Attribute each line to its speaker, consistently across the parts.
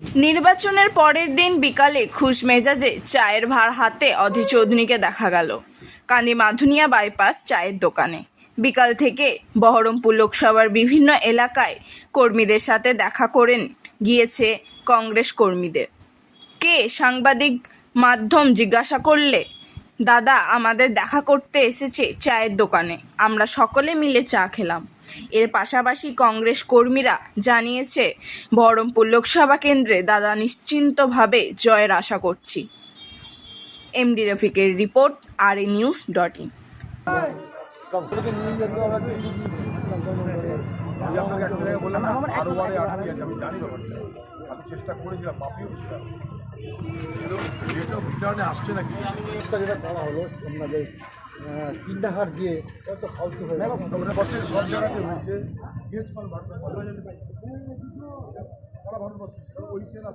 Speaker 1: নির্বাচনের পরের দিন বিকালে খুশ মেজাজে চায়ের ভার হাতে অধি চৌধুরীকে দেখা গেল। কান্দি মাধুনিয়া বাইপাস চায়ের দোকানে। বিকাল থেকে বহরমপুর লোকসভার বিভিন্ন এলাকায় কর্মীদের সাথে দেখা করেন গিয়েছে কংগ্রেস কর্মীদের। কে সাংবাদিক মাধ্যম জিজ্ঞাসা করলে দাদা, আমাদের দেখা করতে এসেছে চায়ের দোকানে। আমরা সকলে মিলে চা খেলাম। এর পাশাপাশি কংগ্রেস কর্মীরা জানিয়েছে, বহরমপুর লোকসভা কেন্দ্রে দাদা নিশ্চিন্তভাবে জয়ের আশা করছি। এমডি রফিকের রিপোর্ট, আর এ নিউজ ডট ইন।
Speaker 2: চেষ্টা করেছিলাম আসছে নাকি?
Speaker 3: যেটা করা হলো আপনাদের টাকার দিয়ে কত ফালতু হয়ে।
Speaker 2: ভারতবর্ষের সব জায়গাতে হয়েছে। সারা ভারতবর্ষ ওই চেনা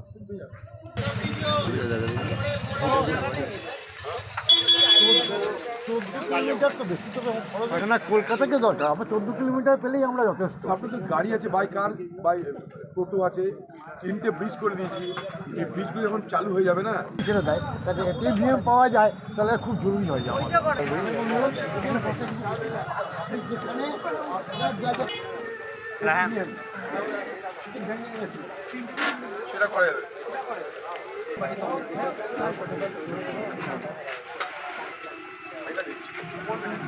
Speaker 3: চোদ্দ কিলোমিটার তো বেশি তো খরচ না কলকাতাকে দরকার। আমরা চোদ্দ কিলোমিটার পেলেই আমরা যথেষ্ট।
Speaker 2: আপনার তো গাড়ি আছে বাই কার বাই টোটো আছে। তিনটে ব্রিজ করে দিয়েছি। এই ব্রিজগুলো যখন চালু হয়ে যাবে না?
Speaker 3: ছেড়ে দেয় তাতে এটিএম পাওয়া যায় তাহলে খুব জরুরি হয়ে যাবে
Speaker 2: সেটা করা যাবে।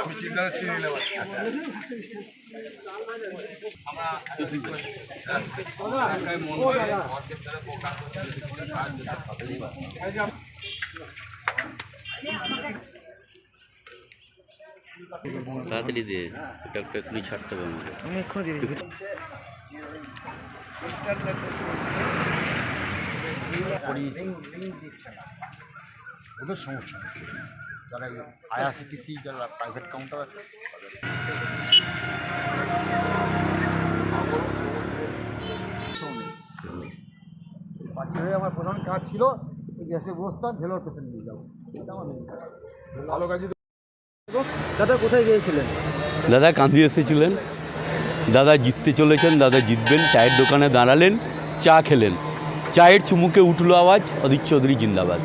Speaker 2: আমি চিন্তা চিনি নিলাম
Speaker 4: তাড়াতাড়ি দিয়ে এটা একটা এক্ষুনি ছাড়তে হবে আমাকে
Speaker 3: দিচ্ছে না। ওদের সমস্যা যারা আইআরসিটিসি যারা প্রাইভেট কাউন্টার আছে হয়ে আমার প্রধান কাজ ছিল গ্যাসে বসতাম ভেলোর পেশেন্ট নিয়ে যাব। main কাজ।
Speaker 2: ভালো কাজই
Speaker 4: দাদা কান্দি এসেছিলেন। দাদা জিততে চলেছেন দাদা জিতবেন চায়ের দোকানে দাঁড়ালেন চা খেলেন। চায়ের চুমুকে উঠল আওয়াজ, অদিত চৌধুরী জিন্দাবাদ।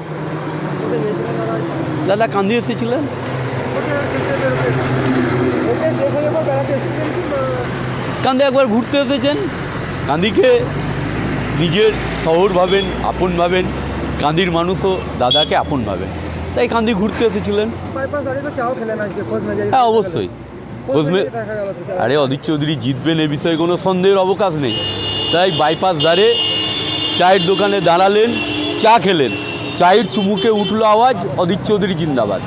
Speaker 4: দাদা, কান্দি এসেছিলেন? কান্দি একবার ঘুরতে এসেছেন? কান্দিকে নিজের শহর ভাবেন, আপন ভাবেন, কান্দির মানুষও দাদাকে আপন ভাবেন। তাই কান্দি ঘুরতে এসেছিলেন। হ্যাঁ অবশ্যই। আরে, অদিত চৌধুরী জিতবেন এ বিষয়ে কোনো সন্দেহের অবকাশ নেই। তাই বাইপাস ধারে চায়ের দোকানে দাঁড়ালেন চা খেলেন। চায়ের চুমুকে উঠল আওয়াজ অদিত চৌধুরী জিন্দাবাদ।